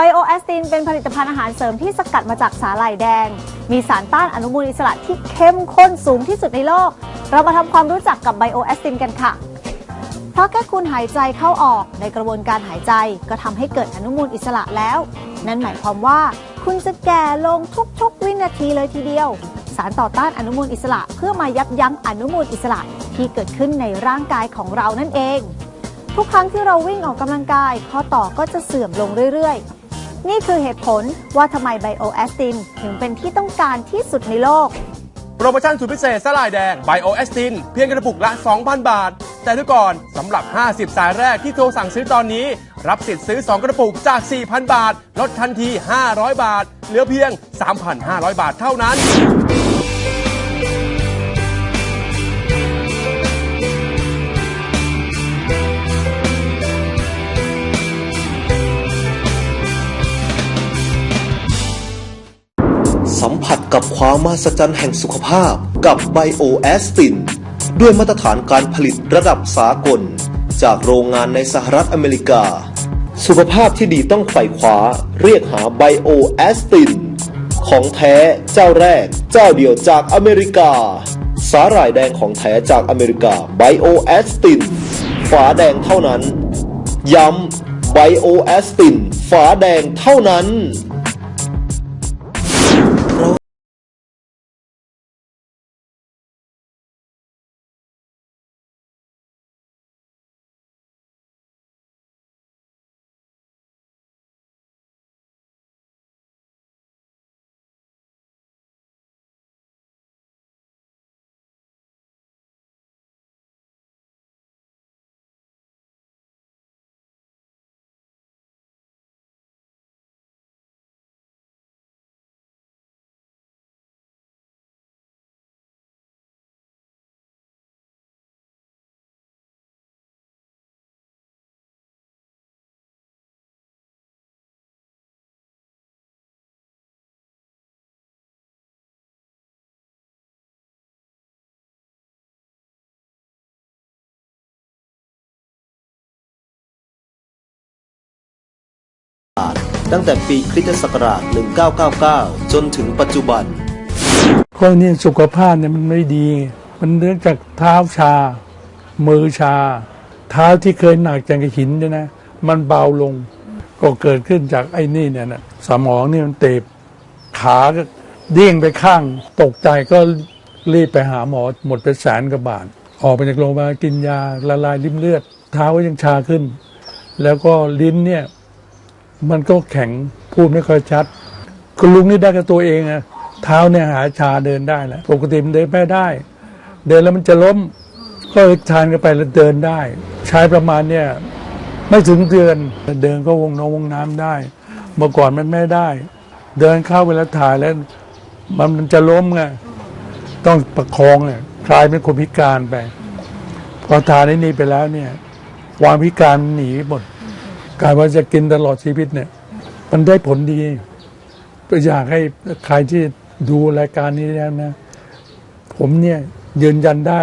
ไบโอแอสตินเป็นผลิตภัณฑ์อาหารเสริมที่สกัดมาจากสาหร่ายแดง มีสารต้านอนุมูลอิสระที่เข้มข้นสูงที่สุดในโลก เรามาทำความรู้จักกับไบโอแอสตินกันค่ะ เพราะแค่คุณหายใจเข้าออกในกระบวนการหายใจก็ทำให้เกิดอนุมูลอิสระแล้ว นั่นหมายความว่าคุณจะแก่ลงทุกๆ วินาทีเลยทีเดียว สารต่อต้านอนุมูลอิสระ เพื่อมายับยั้งอนุมูลอิสระที่เกิดขึ้นในร่างกายของเรานั่นเอง ทุกครั้งที่เราวิ่งออกกำลังกายข้อต่อก็จะเสื่อมลงเรื่อยๆ นี่คือเหตุผลว่าทำไมไบโอแอสตินถึงเป็นที่ต้องการที่สุดในโลก โปรโมชั่นสุดพิเศษสลายแดงไบโอเอสตินเพียงกระปุกละ 2,000 บาท แต่ทุกก่อนสำหรับ 50 สายแรกที่โทรสั่งซื้อตอนนี้ รับสิทธิ์ซื้อ 2 กระปุกจาก 4,000 บาท ลดทันที 500 บาท เหลือเพียง 3,500 บาทเท่านั้น กับความมหัศจรรย์แห่งสุขภาพกับไบโอแอสติน ด้วยมาตรฐานการผลิตระดับสากล จากโรงงานในสหรัฐอเมริกา สุขภาพที่ดีต้องไขว่คว้าเรียกหาไบโอแอสติน ของแท้เจ้าแรก เจ้าเดียวจากอเมริกา สาหร่ายแดงของแท้จากอเมริกาไบโอแอสตินฝาแดงเท่านั้น ย้ำไบโอแอสตินฝาแดงเท่านั้น ตั้งแต่ปีคริสตศักราช 1999 จนถึงปัจจุบันคนนี้สุขภาพเนี่ยมันไม่ดี มันเนื่องจากเท้าชา มือชา เท้าที่เคยหนักจากหินเนี่ยนะ มันเบาลง ก็เกิดขึ้นจากไอ้นี่เนี่ยนะสมองนี่มันเตบขาก็เดี้ยงไปข้างตกใจก็รีบไปหาหมอหมดไปแสนกว่าบาท ออกไปจากโรงพยาบาลกินยาละลายริ่มเลือด เท้าก็ยังชาขึ้น แล้วก็ลิ้นเนี่ย มันก็แข็งพูดไม่ค่อยชัด คุณลุงนี่ได้กับตัวเองอะเท้าเนี่ยหาชาเดินได้แหล้วปกติมันเดินไม่ได้ เดินแล้วมันจะล้ม ก็ทานกันไปแล้วเดินได้ ใช้ประมาณเนี่ยไม่ถึงเดือนเดินก็วงน้องวงน้ำได้ เมื่อก่อนมันไม่ได้ เดินเข้าเวลาถ่ายแล้ว มันจะล้มไงต้องประคองเนี่ยกลายเป็นคนพิการไป พอทานไอ้นี่ไปแล้วเนี่ยความพิการมันหนีหมด กลายว่าจะกินตลอดชีวิตเนี่ย มันได้ผลดีก็อยากให้ใครที่ดูรายการนี้แล้วนะ ผมเนี่ยยืนยันได้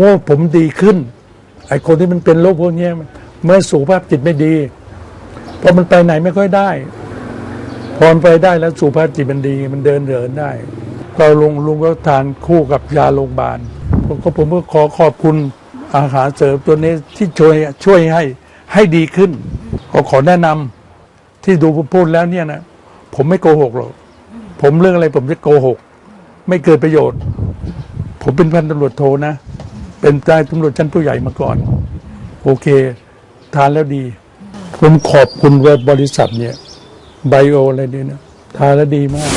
ว่าผมดีขึ้น ไอคนที่มันเป็นโรคพวกนี้เมื่อสุขภาพจิตไม่ดีพอมันไปไหนไม่ค่อยได้ พอมันไปได้แล้วสุขภาพจิตมันดี มันเดินเดินได้ ก็ลุงลุงก็ทานคู่กับยาโรงพยาบาลผมก็ผมก็ขอขอบคุณอาหารเสริมตัวนี้ที่ช่วยช่วยให้ ให้ดีขึ้นขอขอแนะนำที่ดูผมพูดแล้วเนี่ยนะผมไม่โกหกหรอกผมเรื่องอะไรผมจะโกหก ไม่เกิดประโยชน์ ผมเป็นพันตำรวจโทนะ เป็นนายตำรวจชั้นผู้ใหญ่มาก่อน โอเค ทานแล้วดี ผมขอบคุณว่าบริษัทเนี่ยไบโออะไรเนี่ยนะทานแล้วดีมาก